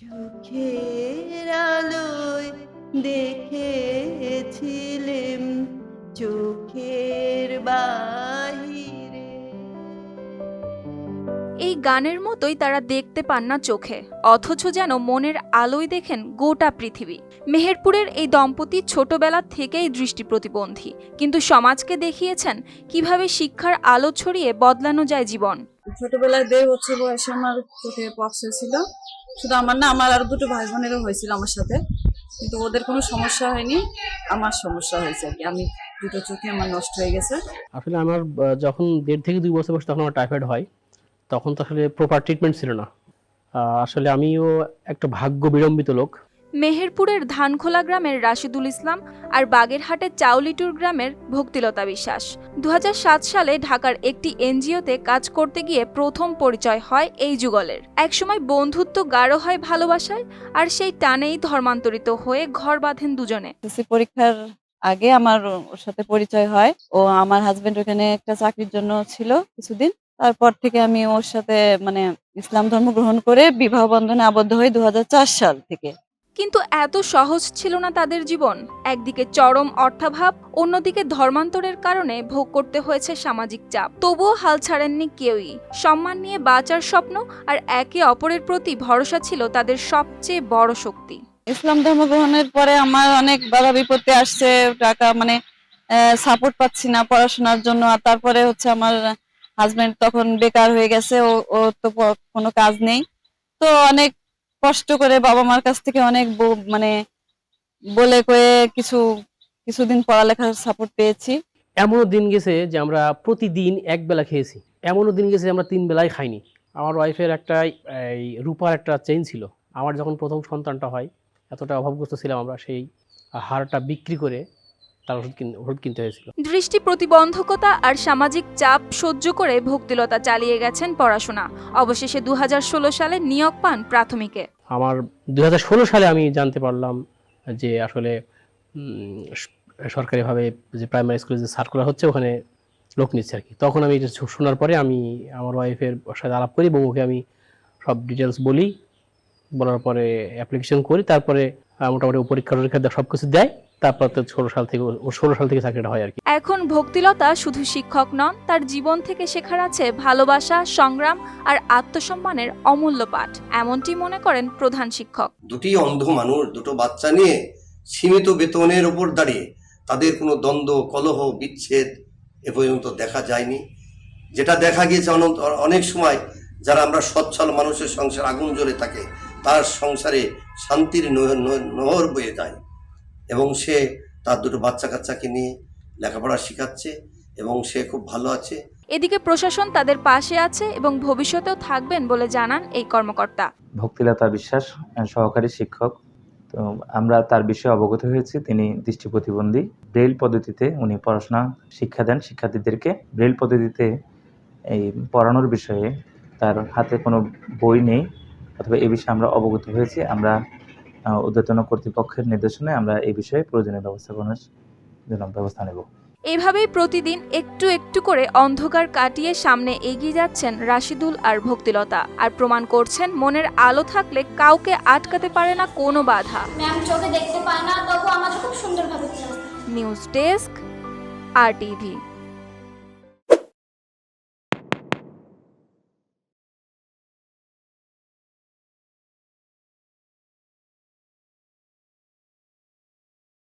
চোখের আলোয় দেখেছিলেম চোখের বাহিরে। এই গানের মতোই তারা দেখতে পান না চোখে অথচ যেন মনের আলোয় দেখেন গোটা পৃথিবী। মেহেরপুরের এই দম্পতি ছোটবেলা থেকেই দৃষ্টি প্রতিবন্ধী কিন্তু সমাজকে দেখিয়েছেন কীভাবে শিক্ষার আলো ছড়িয়ে বদলানো যায় জীবন। ছোটবেলায় দেড় বছর বয়সে আমার চোখে পক্স হয়েছিল শুধু আমার না, আমার আর দুটো ভাই বোনেরও হয়েছিল আমার সাথে। কিন্তু ওদের কোনো সমস্যা হয়নি, আমার সমস্যা হয়েছে আর কি। আমি দুটো চোখে আমার নষ্ট হয়ে গেছে। আসলে আমার যখন দেড় থেকে দুই বছর বয়স তখন আমার টাইফয়েড হয়, তখন তো আসলে প্রপার ট্রিটমেন্ট ছিল না। আসলে আমিও একটা ভাগ্য বিড়ম্বিত লোক। মেহেরপুরের ধানখোলা গ্রামের রাশিদুল ইসলাম আর বাগেরহাটের চাউলিটুর গ্রামের ভক্তিলতা বিশ্বাস। দু হাজার সাত সালে ঢাকার একটি এনজিওতে কাজ করতে গিয়ে প্রথম পরিচয় হয় এই যুগলের। একসময় বন্ধুত্ব গাঢ় হয় ভালোবাসায় আর সেই টানেই ধর্মান্তরিত হয়ে ঘর বাঁধেন দুজনে। পরীক্ষার আগে আমার ওর সাথে পরিচয় হয়। ও আমার হাজবেন্ড ওখানে একটা চাকরির জন্য ছিল কিছুদিন। তারপর থেকে আমি ওর সাথে মানে ইসলাম ধর্ম গ্রহণ করে বিবাহ বন্ধনে আবদ্ধ হই দু হাজার চার সাল থেকে। কিন্তু এত সহজ ছিল না তাদের জীবন। একদিকে চরম অর্থাভাব, অন্যদিকে ধর্মান্তরের কারণে ভোগ করতে হয়েছে সামাজিক চাপ। তবুও হাল ছাড়েননি কেউই। সম্মান নিয়ে বাঁচার স্বপ্ন আর একে অপরের প্রতি ভরসা ছিল তাদের সবচেয়ে বড় শক্তি। ইসলাম ধর্ম গ্রহণের পরে আমার অনেক বাধা বিপত্তি আসছে, টাকা মানে সাপোর্ট পাচ্ছি না পড়াশোনার জন্য। আর তারপরে হচ্ছে আমার হাজবেন্ড তখন বেকার হয়ে গেছে, ও তো কোনো কাজ নেই। তো অনেক কষ্ট করে বাবা মার কাছ থেকে অনেক মানে বলে কয়ে কিছু, কিছুদিন পড়ালেখার সাপোর্ট পেয়েছি। এমনও দিন গেছে যে আমরা প্রতিদিন এক বেলা খেয়েছি। এমনও দিন গেছে আমরা তিন বেলায় খাইনি। আমার ওয়াইফের একটা, এই, রূপার একটা চেইন ছিল। আমার যখন প্রথম সন্তানটা হয়, এতটা অভাবগ্রস্ত ছিলাম আমরা, সেই হারটা বিক্রি করে তার ওষুধ ওষুধ কিনতে হয়েছিল। দৃষ্টি প্রতিবন্ধকতা আর সামাজিক চাপ সহ্য করে ভক্তিলতা চালিয়ে গেছেন পড়াশোনা। অবশেষে দুহাজার ষোলো সালে নিয়োগ পান প্রাথমিকে। আমার দুই সালে আমি জানতে পারলাম যে আসলে সরকারিভাবে যে প্রাইমারি স্কুলে যে সার্কুলার হচ্ছে ওখানে লোক নিচ্ছে আর কি। তখন আমি এটা শোনার পরে আমি আমার ওয়াইফের সাথে আলাপ করি এবং ওকে আমি সব ডিটেলস বলি। বলার পরে অ্যাপ্লিকেশন করি তারপরে মোটামুটি পরীক্ষা টরীক্ষা সব কিছু দেয়। তারপর তো ষোলো সাল থেকে ও ষোলো সাল থেকে চাকরিটা হয় আর কি। এখন ভক্তিলতা শুধু শিক্ষক নন তার জীবন থেকে শেখার আছে ভালোবাসা সংগ্রাম আর আত্মসম্মানের অমূল্য পাঠ এমনটি মনে করেন প্রধান শিক্ষক। দুটি অন্ধ মানুষ দুটো বাচ্চা নিয়ে সীমিত বেতনের ওপর দাঁড়িয়ে তাদের কোনো দ্বন্দ্ব কলহ বিচ্ছেদ এ পর্যন্ত দেখা যায়নি। যেটা দেখা গিয়েছে অন- অনেক সময় যারা আমরা সচ্ছল মানুষের সংসার আগুন জ্বলে থাকে তার সংসারে শান্তির নহ- নহ- নহর বয়ে যায়। এবং সে তার দুটো বাচ্চা কাচ্চাকে নিয়ে লেখাপড়া শেখাচ্ছে এবং সে খুব ভালো আছে। এদিকে প্রশাসন তাদের পাশে আছে এবং ভবিষ্যতেও থাকবেন বলে জানান এই কর্মকর্তা। ভক্তিলতা বিশ্বাস সহকারী শিক্ষক। তো আমরা তার বিষয়ে অবগত হয়েছি। তিনি দৃষ্টি প্রতিবন্ধী। ব্রেল পদ্ধতিতে উনি পড়াশোনা শিক্ষা দেন শিক্ষার্থীদেরকে। ব্রেল পদ্ধতিতে এই পড়ানোর বিষয়ে তার হাতে কোনো বই নেই অথবা এ বিষয়ে আমরা অবগত হয়েছি। আমরা ঊর্ধ্বতন কর্তৃপক্ষের নির্দেশনায় আমরা এই বিষয়ে প্রয়োজনীয় ব্যবস্থা গ্রহণের জন্য ব্যবস্থা নেব। এভাবেই প্রতিদিন একটু একটু করে অন্ধকার কাটিয়ে সামনে এগিয়ে যাচ্ছেন রাশিদুল আর ভক্তিলতা আর প্রমাণ করছেন মনের আলো থাকলে কাউকে আটকাতে পারে না কোনো বাধা। ম্যাম চোখে দেখতে পায় না তবু আমাদের খুব সুন্দরভাবে নিউজ ডেস্ক আর টিভি।